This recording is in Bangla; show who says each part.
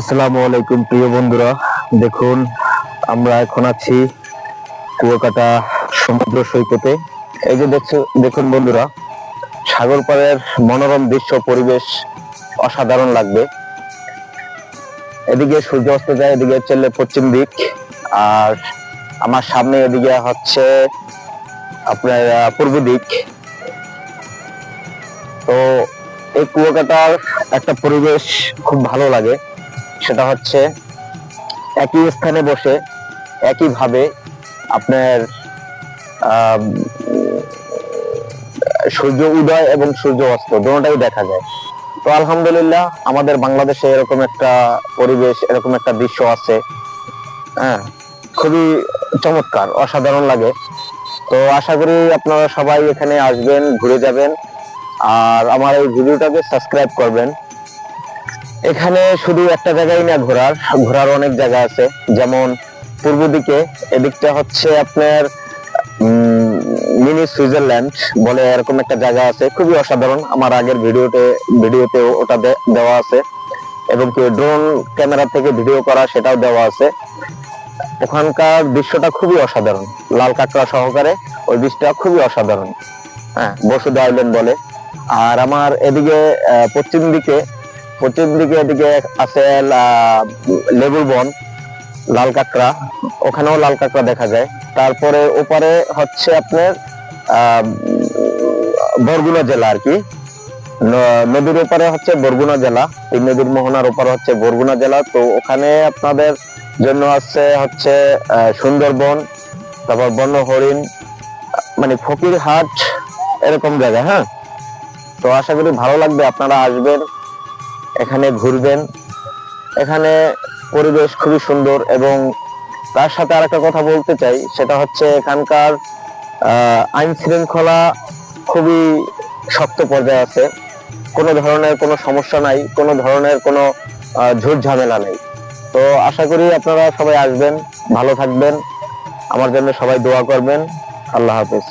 Speaker 1: আসসালামু আলাইকুম প্রিয় বন্ধুরা। দেখুন, আমরা এখন আছি কুয়াকাটা সমুদ্র সৈকতে। এই যে দেখছ, দেখুন বন্ধুরা সাগর পাড়ের মনোরম দৃশ্য পরিবেশ অসাধারণ লাগবে। এদিকে সূর্য অস্ত যায়, এদিকে হচ্ছে পশ্চিম দিক। আর আমার সামনে এদিকে হচ্ছে আপনার পূর্ব দিক। তো এই কুয়াকাটার একটা পরিবেশ খুব ভালো লাগে। সেটা হচ্ছে একই স্থানে বসে একইভাবে আপনার সূর্য উদয় এবং সূর্য অস্ত, দুটোটাই দেখা যায়। তো আলহামদুলিল্লাহ আমাদের বাংলাদেশে এরকম একটা পরিবেশ, এরকম একটা দৃশ্য আছে। হ্যাঁ খুবই চমৎকার, অসাধারণ লাগে। তো আশা করি আপনারা সবাই এখানে আসবেন, ঘুরে যাবেন। আর আমার এই ভিডিওটাকে সাবস্ক্রাইব করবেন। এখানে শুধু একটা জায়গায় না ঘোরার ঘোরার অনেক জায়গা আছে। যেমন পূর্ব দিকে, এদিকটা হচ্ছে আপনার মিনি সুইজারল্যান্ড বলে এরকম একটা জায়গা আছে। খুবই অসাধারণ। আমার আগের ভিডিওতে ভিডিওতে ওটা দেওয়া আছে। এবং কি ড্রোন ক্যামেরা থেকে ভিডিও করা সেটাও দেওয়া আছে। ওখানকার দৃশ্যটা খুবই অসাধারণ। লাল কাঁকড়া সহকারে ওই বীজটা খুবই অসাধারণ। হ্যাঁ বসুদা আইল্যান্ড বলে। আর আমার এদিকে পশ্চিম দিকে পশ্চিম দিকে এদিকে আছে লেবুর বন, লাল কাঁকড়া। ওখানেও লাল কাঁকড়া দেখা যায়। তারপরে ওপারে হচ্ছে আপনার বরগুনা জেলা আর কি। নদীর ওপারে হচ্ছে বরগুনা জেলা। এই নদীর মোহনার ওপারে হচ্ছে বরগুনা জেলা। তো ওখানে আপনাদের জন্য আছে হচ্ছে সুন্দরবন, তারপর বন্য হরিণ মানে ফকির হাট এরকম জায়গা হ্যাঁ? তো আশা করি ভালো লাগবে। আপনারা আসবেন। এখানে ঘুরবেন। এখানে পরিবেশ খুবই সুন্দর এবং তার সাথে আরেকটা কথা বলতে চাই, সেটা হচ্ছে এখানকার আইন শৃঙ্খলা খুবই শক্ত পর্যায়ে আছে। কোনো ধরনের কোনো সমস্যা নাই, কোনো ধরনের কোনো ঝুট ঝামেলা নেই। তো আশা করি আপনারা সবাই আসবেন, ভালো থাকবেন। আমার জন্য সবাই দোয়া করবেন। আল্লাহ হাফেজ।